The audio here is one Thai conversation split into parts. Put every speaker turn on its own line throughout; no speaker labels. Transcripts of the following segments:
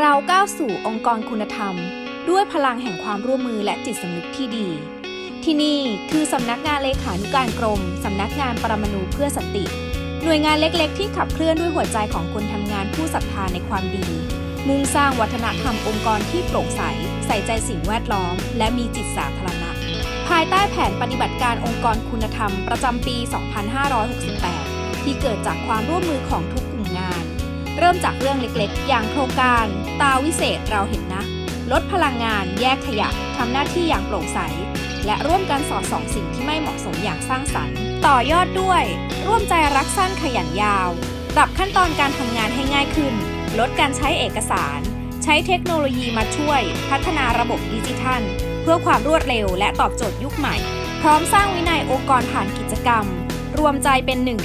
เราก้าวสู่องค์กรคุณธรรม ด้วยพลังแห่งความร่วมมือและจิตสำนึกที่ดี ที่นี่คือสำนักงานเลขานุการกรม สำนักงานปรมาณูเพื่อสติ หน่วยงานเล็กๆ ที่ขับเคลื่อนด้วยหัวใจของคนทำงานผู้ศรัทธาในความดี มุ่งสร้างวัฒนธรรมองค์กรที่โปร่งใส ใส่ใจสิ่งแวดล้อม และมีจิตสาธารณะ ภายใต้แผนปฏิบัติการองค์กรคุณธรรม ประจำปี 2568 ที่เกิดจากความร่วมมือของทุก เริ่มจากเรื่องเล็กๆ อย่างโครงการ ตาวิเศษเราเห็นนะ ลดพลังงานแยกขยะทำหน้าที่อย่างโปร่งใส และร่วมกันสอดส่องสิ่งที่ไม่เหมาะสมอย่างสร้างสรรค์ ต่อยอดด้วย ร่วมใจรักสั้นขยันยาว ปรับขั้นตอนการทำงานให้ง่ายขึ้น ลดการใช้เอกสาร ใช้เทคโนโลยีมาช่วย พัฒนาระบบดิจิทัล เพื่อความรวดเร็วและตอบโจทย์ยุคใหม่ พร้อมสร้างวินัยองค์กรผ่านกิจกรรม รวมใจเป็นหนึ่ง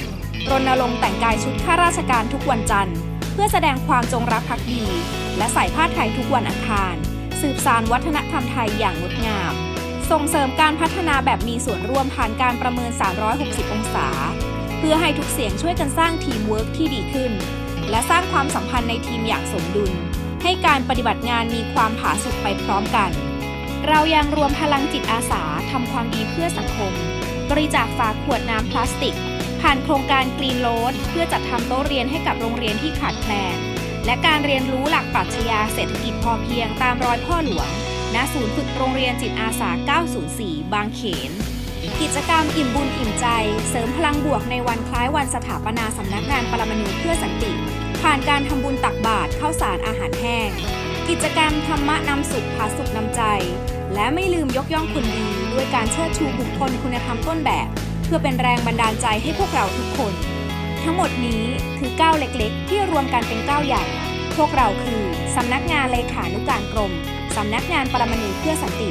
รณรงค์แต่งกายชุดข้าราชการทุกวันจันทร์ พื่อแสดงความจงรักภักดี และใส่ผ้าไทยทุกวันอังคาร สืบสานวัฒนธรรมไทยอย่างงดงาม ส่งเสริมการพัฒนาแบบมีส่วนร่วมผ่านการประเมิน 360 องศา เพื่อให้ทุกเสียงช่วยกันสร้างทีมเวิร์กที่ดีขึ้น และสร้างความสัมพันธ์ในทีมอย่างสมดุล ให้การปฏิบัติงานมีความผาสุกไปพร้อมกัน เรายังรวมพลังจิตอาสาทำความดีเพื่อสังคม บริจาคฝาขวดน้ำพลาสติก ผ่านโครงการกรีนโ a ดเพื่อจัดทำโต๊ะเรียนให้กับโรงเรียนที่ขาดแคลน และการเรียนรู้หลักปรัชญาเศรษฐกิจพอเพียงตามรอยพ่อหลวง ณ ศูนย์ฝึกโรงเรียนจิตอาสา 904 บางเขน กิจกรรมอิ่มบุญอิ่มใจ เสริมพลังบวกในวันคล้ายวันสถาปนาสำนักงานปรมาณูเพื่อสันติ ผ่านการทำบุญตักบาตรข้าวสารอาหารแห้ง กิจกรรมธรรมะนำสุขพาสุขนำใจ และไม่ลืมยกย่องคนดีด้วยการเชิดชูบุคคลคุณธรรมต้นแบบ พื่อเป็นแรงบันดาลใจให้พวกเราทุกคน ทั้งหมดนี้คือก้าวเล็กๆ ที่รวมกันเป็นก้าวใหญ่ พวกเราคือสำนักงานเลขานุการกรมสำนักงานปรมาณูเพื่อสันติ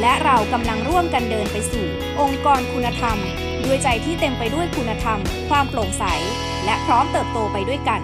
และเรากำลังร่วมกันเดินไปสู่ องค์กรคุณธรรม ด้วยใจที่เต็มไปด้วยคุณธรรม ความโปร่งใส และพร้อมเติบโตไปด้วยกัน